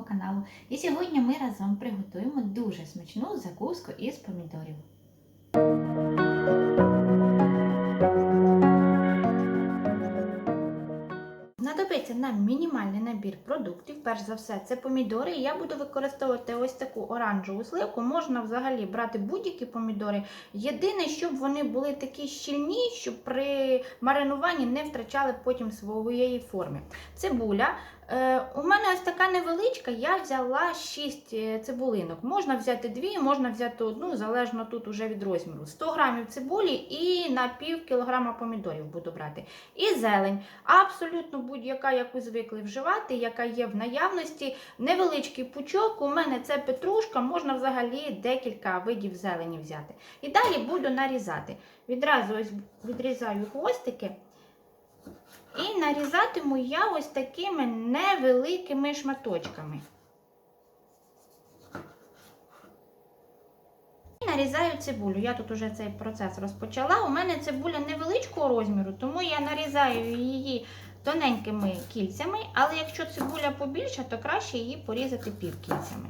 каналу. І сьогодні ми разом приготуємо дуже смачну закуску із помідорів. Знадобиться нам мінімальний набір продуктів. Перш за все, це помідори. Я буду використовувати ось таку оранжеву сливку. Можна взагалі брати будь-які помідори. Єдине, щоб вони були такі щільні, щоб при маринуванні не втрачали потім своєї форми. Цибуля. Е, у мене ось така невеличка, я взяла 6 цибулинок. Можна взяти дві, можна взяти одну, залежно тут уже від розміру. 100 грамів цибулі і на пів кілограма помідорів буду брати. І зелень. Абсолютно будь-яка, яку звикли вживати, яка є в наявності. Невеличкий пучок, у мене це петрушка, можна взагалі декілька видів зелені взяти. І далі буду нарізати. Відразу ось відрізаю хвостики. І нарізатиму я ось такими невеликими шматочками. І нарізаю цибулю. Я тут уже цей процес розпочала. У мене цибуля невеличкого розміру, тому я нарізаю її тоненькими кільцями, але якщо цибуля побільша, то краще її порізати півкільцями.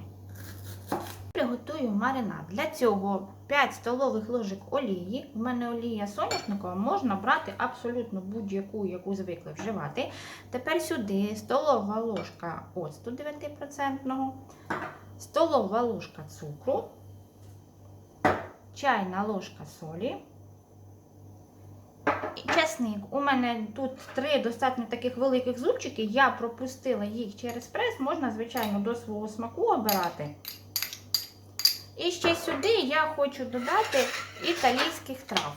Приготую маринад. Для цього 5 столових ложок олії. У мене олія соняшникова, можна брати абсолютно будь-яку, яку звикли вживати. Тепер сюди столова ложка оцту 9%, столова ложка цукру, чайна ложка солі. Чесник. У мене тут три достатньо таких великих зубчиків. Я пропустила їх через прес, можна, звичайно, до свого смаку обирати. І ще сюди я хочу додати італійських трав.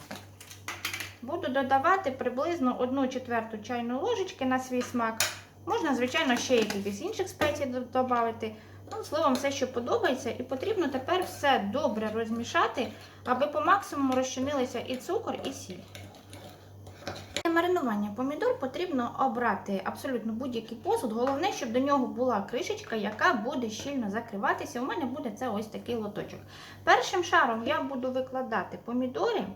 Буду додавати приблизно 1 четверту чайної ложечки на свій смак. Можна, звичайно, ще якихось інших спецій додати. Ну, словом, все, що подобається, і потрібно тепер все добре розмішати, аби по максимуму розчинилися і цукор, і сіль. Маринування помідор потрібно обрати абсолютно будь-який посуд. Головне, щоб до нього була кришечка, яка буде щільно закриватися. У мене буде це ось такий лоточок. Першим шаром я буду викладати помідори.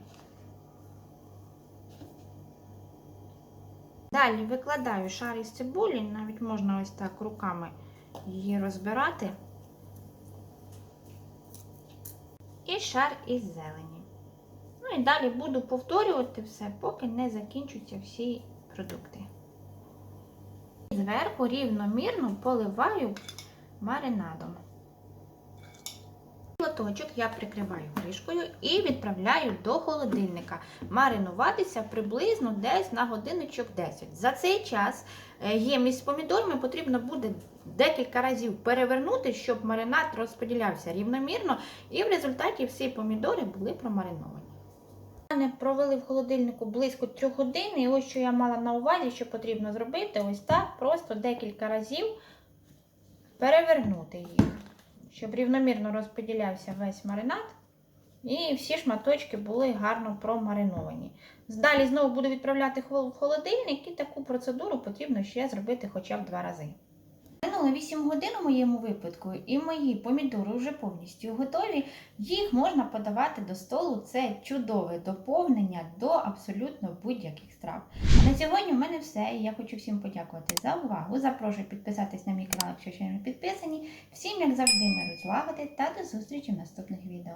Далі викладаю шар із цибулі, навіть можна ось так руками її розбирати. І шар із зелені. Ну і далі буду повторювати все, поки не закінчаться всі продукти. Зверху рівномірно поливаю маринадом. Лоточок я прикриваю кришкою і відправляю до холодильника. Маринуватися приблизно десь на годиночок 10. За цей час е, ємність з помідорами потрібно буде декілька разів перевернути, щоб маринад розподілявся рівномірно, і в результаті всі помідори були промариновані. Мене провели в холодильнику близько 3 годин, і ось що я мала на увазі, що потрібно зробити, ось так, просто декілька разів перевернути їх, щоб рівномірно розподілявся весь маринад. І всі шматочки були гарно промариновані. Далі знову буду відправляти в холодильник, і таку процедуру потрібно ще зробити хоча б два рази. Минуло 8 годин у моєму випадку, і мої помідори вже повністю готові. Їх можна подавати до столу. Це чудове доповнення до абсолютно будь-яких страв. А на сьогодні в мене все. Я хочу всім подякувати за увагу. Запрошую підписатись на мій канал, якщо ще не підписані. Всім, як завжди, миру злагоди та до зустрічі в наступних відео.